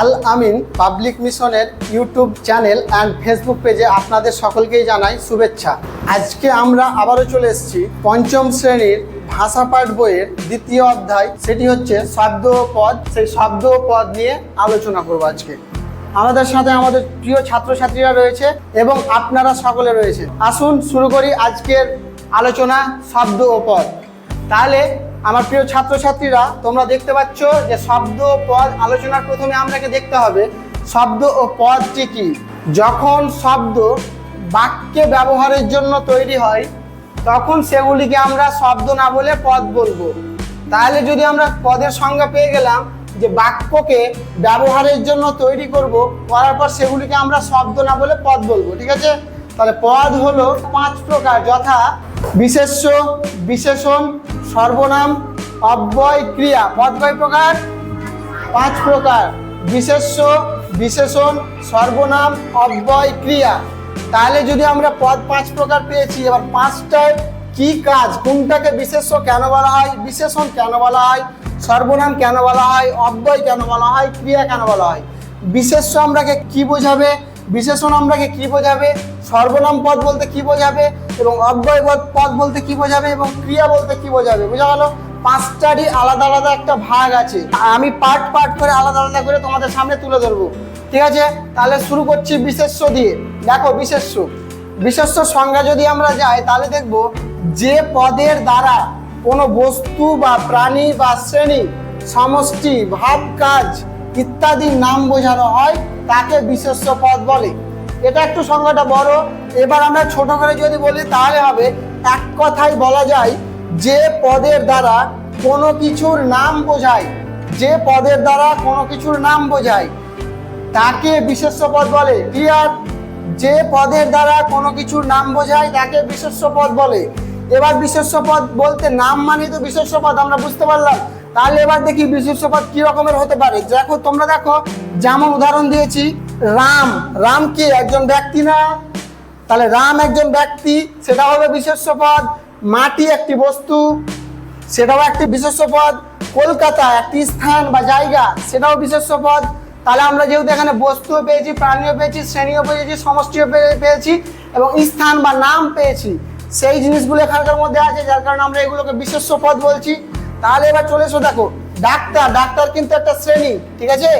আল Amin public মিশনের YouTube channel and Facebook পেজে আপনাদের সকলকেই জানাই শুভেচ্ছা। আজকে আমরা আবারও চলে এসেছি পঞ্চম শ্রেণির ভাষা পাঠ বইয়ের দ্বিতীয় অধ্যায়, সেটি হচ্ছে শব্দ পদ। সেই শব্দ পদ নিয়ে আলোচনা করব আজকে। আমাদের সাথে আমাদের প্রিয় ছাত্রছাত্রীরা রয়েছে এবং আপনারা সকলে রয়েছে। আসুন শুরু করি আজকের আলোচনা শব্দ ও পদ। তাহলে আমার প্রিয় ছাত্রছাত্রীরা, তোমরা দেখতে পাচ্ছ যে শব্দ ও পদ আলোচনার প্রথমে আমরাকে দেখতে হবে, শব্দ ও পদটি কি? যখন শব্দ বাক্যে ব্যবহারের জন্য তৈরি হয়, তখন সেগুলিকে আমরা শব্দ না বলে পদ বলব। তাহলে যদি আমরা পদের সংজ্ঞা পেয়ে গেলাম যে বাক্যকে ব্যবহারের জন্য তৈরি করব, করার পর সেগুলিকে আমরা শব্দ না বলে পদ বলব, ঠিক আছে? তাহলে পদ হলো পাঁচ প্রকার, যথা বিশেষ্য, বিশেষণ, সর্বনাম, অব্যয়, ক্রিয়া। পদ কয় প্রকার? পাঁচ প্রকার। বিশেষ্য, বিশেষণ, সর্বনাম, অব্যয়, ক্রিয়া। তাহলে যদি আমরা পদ পাঁচ প্রকার পেয়েছি, এবার পাঁচটায় কি কাজ? কোনটাকে বিশেষ্য কেন বলা হয়? বিশেষণ কেন বলা হয়? সর্বনাম কেন বলা হয়? অব্যয় কেন বলা হয়? ক্রিয়া কেন বলা হয়? বিশেষ্য আমরাকে কি বোঝাবে? বিশেষণ আমরাকে কি বোঝাবে? সর্বনাম পদ বলতে কি বোঝাবে? এবং অব্যয় পদ- বলতে কি বোঝাবে? এবং ক্রিয়া বলতে কি বোঝাবে? বোঝা গেল? পাঁচটারই আলাদা আলাদা একটা ভাগ আছে। আমি পার্ট পার্ট করে আলাদা আলাদা করে তোমাদের সামনে তুলে ধরবো। ঠিক আছে? তাহলে শুরু করছি বিশেষ্য দিয়ে। দেখো বিশেষ্য। বিশেষ্য সংজ্ঞা যদি আমরা যাই, তাহলে দেখব যে পদের দ্বারা কোনো বস্তু বা প্রাণী বা শ্রেণি, সমষ্টি, ভাব, কাজ ইত্যাদির নাম বোঝানো হয়, তাকে বিশেষ্য পদ বলে। এটা একটু সংখ্যাটা বড়। এবার আমরা ছোট করে যদি বলি, তাহলে হবে, এক কথায় বলা যায়, যে পদের দ্বারা কোনো কিছুর নাম বোঝায়, যে পদের দ্বারা কোনো কিছুর নাম বোঝায়, তাকে বিশেষ্য পদ বলে। ক্লিয়ার যে পদের দ্বারা কোনো কিছুর নাম বোঝায়, তাকে বিশেষ্য পদ বলে। এবার বিশেষ্য পদ বলতে নাম মানে তো বিশেষ্য পদ, আমরা বুঝতে পারলাম। তাহলে এবার দেখি বিশেষ্য পদ কি রকমের হতে পারে। দেখো, তোমরা দেখো, যেমন উদাহরণ দিয়েছি, রাম। রাম কি একজন ব্যক্তি না? তাহলে রাম একজন ব্যক্তি, সেটা হবে বিশেষ্য পদ মাটি একটি বস্তু, সেটাও একটি বিশেষ্য পদ কলকাতা একটি স্থান বা জায়গা, সেটাও বিশেষ্য পদ তাহলে আমরা যেহেতু এখানে বস্তুও পেয়েছি, প্রাণীও পেয়েছি, শ্রেণীও পেয়েছি, সমষ্টিও পেয়ে- পেয়েছি এবং স্থান বা নাম পেয়েছি, সেই জিনিসগুলো এখানকার মধ্যে আছে, যার কারণে আমরা এগুলোকে বিশেষ্য পদ বলছি। তাহলে এবার চলে এসো দেখো, ডাক্তার ডাক্তার কিন্তু একটা শ্রেণি, ঠিক আছে?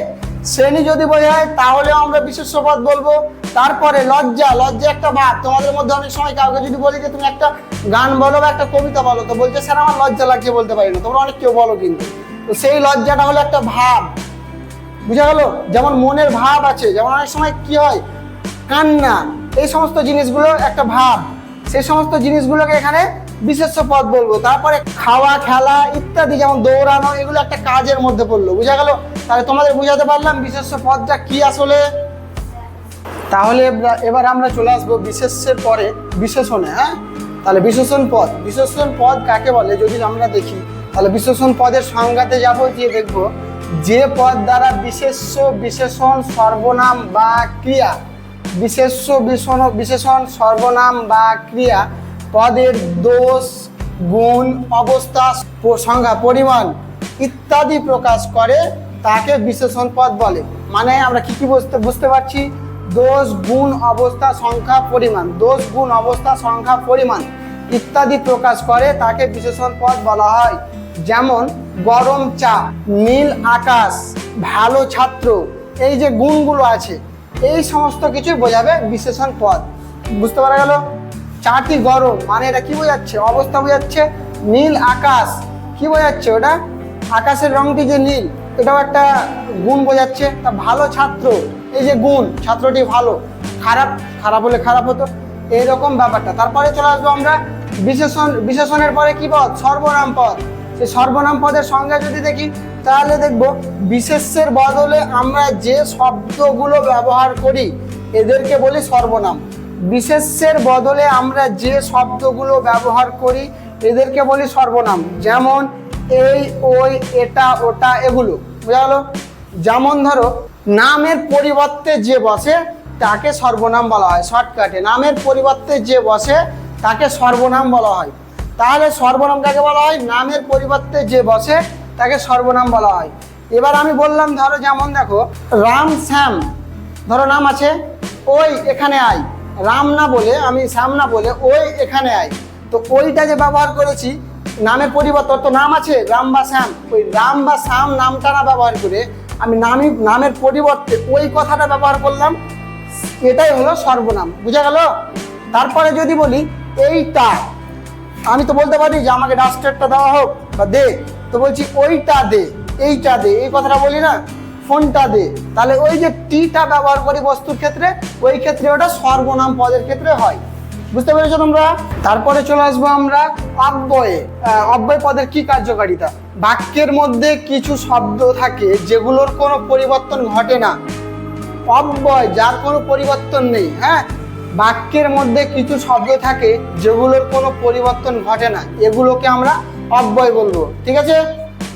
শ্রেণি যদি বোঝায় তাহলে আমরা বিশেষ্য পদ বলব। তারপরে লজ্জা লজ্জা একটা ভাব তোমাদের মধ্যে অনেক সময় কাউকে যদি বলি যে, তুমি একটা গান বলো বা একটা কবিতা বলো, তো বলছে, স্যার, আমার লজ্জা লাগছে বলতে পারি না। তোমরা অনেক কেউ বলো কিন্তু। তো সেই লজ্জাটা হলো একটা ভাব। বুঝা গেল? যেমন মনের ভাব আছে, যেমন অনেক সময় কি হয়, কান্না, এই সমস্ত জিনিসগুলো একটা ভাব। সেই সমস্ত জিনিসগুলোকে এখানে বিশেষ্য পদ বলব। তারপরে খাওয়া, খেলা ইত্যাদি, যেমন দৌড়ানো, এগুলো একটা কাজের মধ্যে পড়ল। বুঝা গেল? তাহলে তোমাদের বুঝাতে পারলাম বিশেষ্য পদটা কি আসলে? তাহলে এবার- আমরা চলে আসব বিশেষের পরে বিশেষণে হ্যাঁ? তাহলে বিশেষণ পদ বিশেষণ পদ কাকে বলে? যদি আমরা দেখি, তাহলে বিশেষণ পদের সংজ্ঞাতে যাব দিয়ে দেখব, যে পদ দ্বারা বিশেষ্য, বিশেষণ, সর্বনাম বা ক্রিয়া, বিশেষ্য বিশেষণ, সর্বনাম বা ক্রিয়া পদের দোষ, গুণ, অবস্থা সংজ্ঞা, পরিমাণ ইত্যাদি প্রকাশ করে তাকে বিশেষণ পদ বলে। মানে আমরা কি কি বুঝতে বুঝতে পারছি? দোষ, গুণ, অবস্থা, সংখ্যা, পরিমাণ। দোষ, গুণ, অবস্থা, সংখ্যা, পরিমাণ ইত্যাদি প্রকাশ করে তাকে বিশেষণ পদ বলা হয়। যেমন, গরম চা, নীল আকাশ, ভালো ছাত্র, এই যে গুণগুলো আছে, এই সমস্ত কিছু বোঝাবে বিশেষণ পদ। বুঝতে পারা গেল? চাটি গরম। মানে এটা কি বোঝাচ্ছে? অবস্থা বোঝাচ্ছে নীল আকাশ। কি বোঝাচ্ছে ওটা? আকাশের রংটি যে নীল, এটাও একটা গুণ বোঝাচ্ছে। তা ভালো ছাত্র, এই যে গুণ, ছাত্রটি ভালো। খারাপ খারাপ হলে খারাপ হতো। এইরকম ব্যাপারটা। তারপরে চলে আসব আমরা বিশেষণ, বিশেষণের পরে কি পদ? সর্বনাম পদ। সেই সর্বনাম পদের সংজ্ঞা যদি দেখি, তাহলে দেখব বিশেষের বদলে আমরা যে শব্দগুলো ব্যবহার করি, এদেরকে বলি সর্বনাম। বিশেষের বদলে আমরা যে শব্দগুলো ব্যবহার করি, এদেরকে বলি সর্বনাম। যেমন, এই, ওই, এটা, ওটা, এগুলো। বোঝা গেল? যেমন ধরো, নামের পরিবর্তে যে বসে, তাকে সর্বনাম বলা হয়। শর্টকাটে, নামের পরিবর্তে যে বসে, তাকে সর্বনাম বলা হয়। তাহলে সর্বনাম কাকে বলা হয়? নামের পরিবর্তে যে বসে, তাকে সর্বনাম বলা হয়। এবার আমি বললাম, ধরো যেমন দেখো, রাম শ্যাম। ধরো নাম আছে, ওই, এখানে আয়। রাম না বলে, আমি শ্যাম না বলে, ওই এখানে আয়। তো ওইটা যে ব্যবহার করেছি নামের পরিবর্তন, তো নাম আছে রাম বা শ্যাম। ওই রাম বা শ্যাম নামটা না ব্যবহার করে আমি নামই নামের পরিবর্তে ওই কথাটা ব্যবহার করলাম। এটাই হলো সর্বনাম। বুঝা গেল? তারপরে যদি বলি, এইটা। আমি তো বলতে পারি যে আমাকে ডাস্টারটা দেওয়া হোক বা দে। তো বলছি, ওইটা দে, এইটা দে। এই কথাটা বলি না? ফোনটা দে। তাহলে ওই যে টিটা ব্যবহার করি বস্তুর ক্ষেত্রে, ওই ক্ষেত্রে ওটা সর্বনাম পদের ক্ষেত্রে হয়। বুঝতে পেরেছ তোমরা? তারপরে চলে আসব আমরা অব্যয়ে। অব্যয় পদের কি কার্যকারিতা? বাক্যের মধ্যে কিছু শব্দ থাকে যেগুলোর কোনো পরিবর্তন ঘটে না। অব্যয়, যার কোনো পরিবর্তন নেই হ্যাঁ? বাক্যের মধ্যে কিছু শব্দ থাকে যেগুলোর কোনো পরিবর্তন ঘটে না। এগুলোকে আমরা অব্যয় বলব। ঠিক আছে?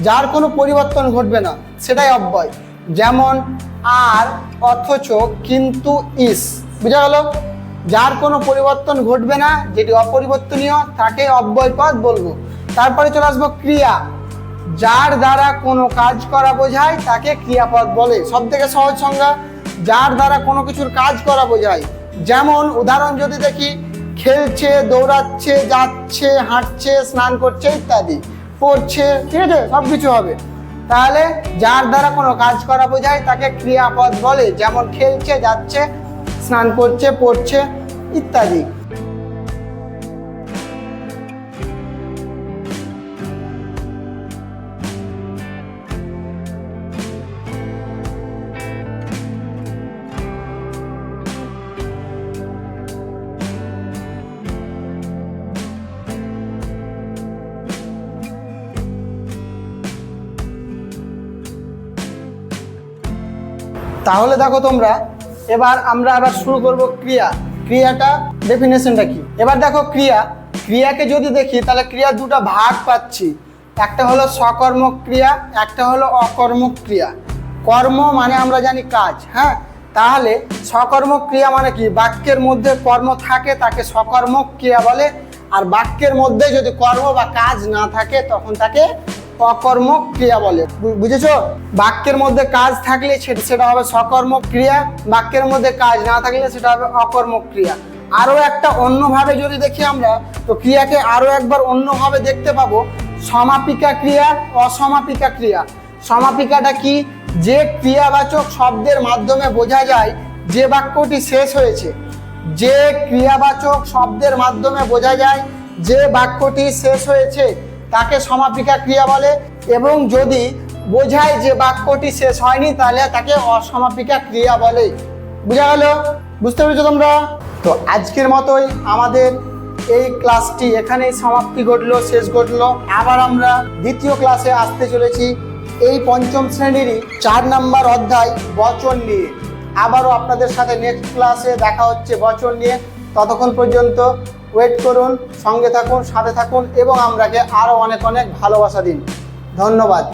যার কোনো পরিবর্তন ঘটবে না, সেটাই অব্যয়। যেমন আর অথচ কিন্তু ইস। বুঝা গেল? যার কোনো পরিবর্তন ঘটবে না, যেটি অপরিবর্তনীয়, তাকে অব্যয় পদ বলব। তারপরে চলে আসব ক্রিয়া। যার দ্বারা কোনো কাজ করা বোঝায়, তাকে ক্রিয়াপদ বলে। সব থেকে সহজ সংজ্ঞা, যার দ্বারা কোনো কিছুর কাজ করা বোঝায়। যেমন, উদাহরণ যদি দেখি, খেলছে, দৌড়াচ্ছে, যাচ্ছে, হাঁটছে, স্নান করছে ইত্যাদি, পড়ছে, ঠিক আছে সব কিছু হবে। তাহলে যার দ্বারা কোনো কাজ করা বোঝায়, তাকে ক্রিয়াপদ বলে, যেমন খেলছে, যাচ্ছে, স্নান করছে, পড়ছে, ইত্যাদি। তাহলে দেখো তোমরা, এবার আমরা আবার শুরু করব ক্রিয়া। ক্রিয়াটা ডেফিনেশনটা কি? এবার দেখো ক্রিয়া। ক্রিয়াকে যদি দেখি, তাহলে ক্রিয়া দুটো ভাগ পাচ্ছি। একটা হলো সকর্মক ক্রিয়া, একটা হলো অকর্মক ক্রিয়া। কর্ম মানে আমরা জানি কাজ হ্যাঁ? তাহলে সকর্মক ক্রিয়া মানে কি? বাক্যের মধ্যে কর্ম থাকে, তাকে সকর্মক ক্রিয়া বলে। আর বাক্যের মধ্যে যদি কর্ম বা কাজ না থাকে, তখন তাকে অকর্মক ক্রিয়া বলে। বুঝেছ? বাক্যের মধ্যে কাজ থাকলে সেটা হবে সকর্মক ক্রিয়া, বাক্যের মধ্যে কাজ না থাকলে সেটা হবে অকর্মক ক্রিয়া। আরও একটা অন্যভাবে যদি দেখি আমরা, তো ক্রিয়াকে আরও একবার অন্যভাবে দেখতে পাবো। সমাপিকা ক্রিয়া, অসমাপিকা ক্রিয়া। সমাপিকাটা কি? যে ক্রিয়াবাচক শব্দের মাধ্যমে বোঝা যায় যে বাক্যটি শেষ হয়েছে। যে ক্রিয়াবাচক শব্দের মাধ্যমে বোঝা যায় যে বাক্যটি শেষ হয়েছে। তাকে সমাপিকা ক্রিয়া বলে এবং যদি বোঝায় যে বাক্যটি শেষ হয়নি, তাহলে তাকে অসমাপিকা ক্রিয়া বলে। বুঝা গেল? বুঝতে পেরেছ তোমরা? তো আজকের মতোই আমাদের এই ক্লাসটি এখানেই সমাপ্তি ঘটলো, শেষ ঘটলো। আবার আমরা দ্বিতীয় ক্লাসে আসতে চলেছি। এই পঞ্চম শ্রেণীরই চার নাম্বার অধ্যায়, বচন নিয়ে। আবারও আপনাদের সাথে নেক্সট ক্লাসে দেখা হচ্ছে বচন নিয়ে। ততক্ষণ পর্যন্ত ওয়েট করুন সঙ্গে থাকুন সাথে থাকুন এবং আমরাকে আরও অনেক অনেক ভালোবাসা দিন। ধন্যবাদ।